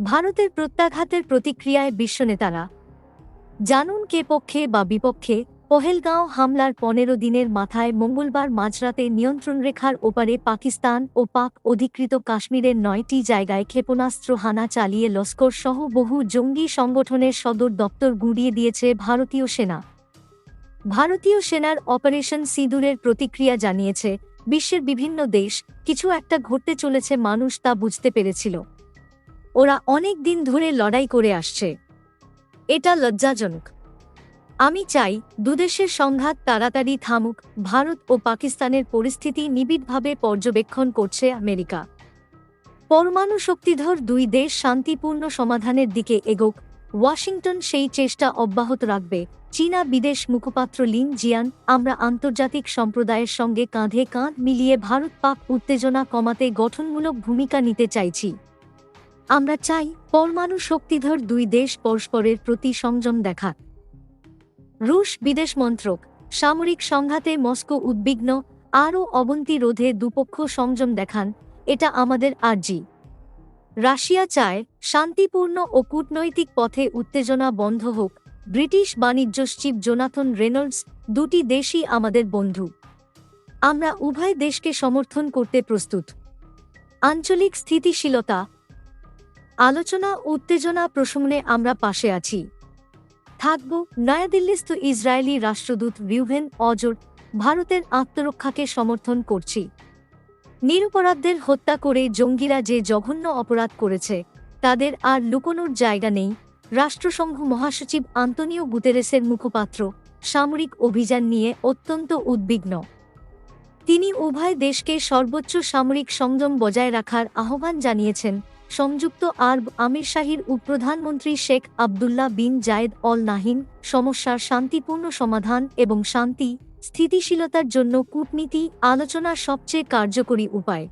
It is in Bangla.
ভারতের প্রত্যাঘাতের প্রতিক্রিয়ায় বিশ্বনেতারা জানুন কে পক্ষে বা বিপক্ষে পহেলগাঁও হামলার পনেরো দিনের মাথায় মঙ্গলবার মাঝরাতে নিয়ন্ত্রণরেখার ওপারে পাকিস্তান ও পাক অধিকৃত কাশ্মীরের নয়টি জায়গায় ক্ষেপণাস্ত্র হানা চালিয়ে লস্কর সহ বহু জঙ্গি সংগঠনের সদর দপ্তর গুঁড়িয়ে দিয়েছে ভারতীয় সেনা। ভারতীয় সেনার অপারেশন সিঁদুরের প্রতিক্রিয়া জানিয়েছে, বিশ্বের বিভিন্ন দেশ, কিছু একটা ঘটতে চলেছে মানুষ তা বুঝতে পেরেছিল। ওরা অনেক দিন ধরে লড়াই করে আসছে। এটা লজ্জাজনক। আমি চাই দুদেশের সংঘাত তাড়াতাড়ি থামুক, ভারত ও পাকিস্তানের পরিস্থিতি নিবিড়ভাবে পর্যবেক্ষণ করছে আমেরিকা। পরমাণু শক্তিধর দুই দেশ শান্তিপূর্ণ সমাধানের দিকে এগোক, ওয়াশিংটন সেই চেষ্টা অব্যাহত রাখবে। চীনা বিদেশ মুখপাত্র লিন জিয়ান, আমরা আন্তর্জাতিক সম্প্রদায়ের সঙ্গে কাঁধে কাঁধ মিলিয়ে ভারত পাক উত্তেজনা কমাতে গঠনমূলক ভূমিকা নিতে চাইছি। আমরা চাই পরমাণু শক্তিধর দুই দেশ পরস্পরের প্রতি সংযম দেখাক। রুশ বিদেশ মন্ত্রক, সামরিক সংঘাতে মস্কো উদ্বিগ্ন, আরও অবন্তি রোধে দুপক্ষ সংযম দেখান, এটা আমাদের আর্জি। রাশিয়া চায় শান্তিপূর্ণ ও কূটনৈতিক পথে উত্তেজনা বন্ধ হোক, ব্রিটিশ বাণিজ্য সচিব জোনাথন রেনল্ডস দুটি দেশই আমাদের বন্ধু। আমরা উভয় দেশকে সমর্থন করতে প্রস্তুত। আঞ্চলিক স্থিতিশীলতা আলোচনা, উত্তেজনা প্রশমনে আমরা পাশে আছি। থাকব নয়াদিল্লিস্থ ইসরায়েলি রাষ্ট্রদূত রিউভেন অজর ভারতের আত্মরক্ষাকে সমর্থন করছি। নিরপরাধদের হত্যা করে জঙ্গিরা যে জঘন্য অপরাধ করেছে, তাদের আর লুকোনোর জায়গা নেই। রাষ্ট্রসংঘ মহাসচিব আন্তনিও গুতেরেসের মুখপাত্র সামরিক অভিযান নিয়ে অত্যন্ত উদ্বিগ্ন। তিনি উভয় দেশকে সর্বোচ্চ সামরিক সংযম বজায় রাখার আহ্বান জানিয়েছেন সংযুক্ত আরব আমিরশাহীর উপপ্রধানমন্ত্রী Sheikh Abdullah bin Zayed Al Nahyan, সমস্যার শান্তিপূর্ণ সমাধান এবং শান্তি, স্থিতিশীলতার জন্য কূটনীতি আলোচনার সবচেয়ে কার্যকরী উপায়।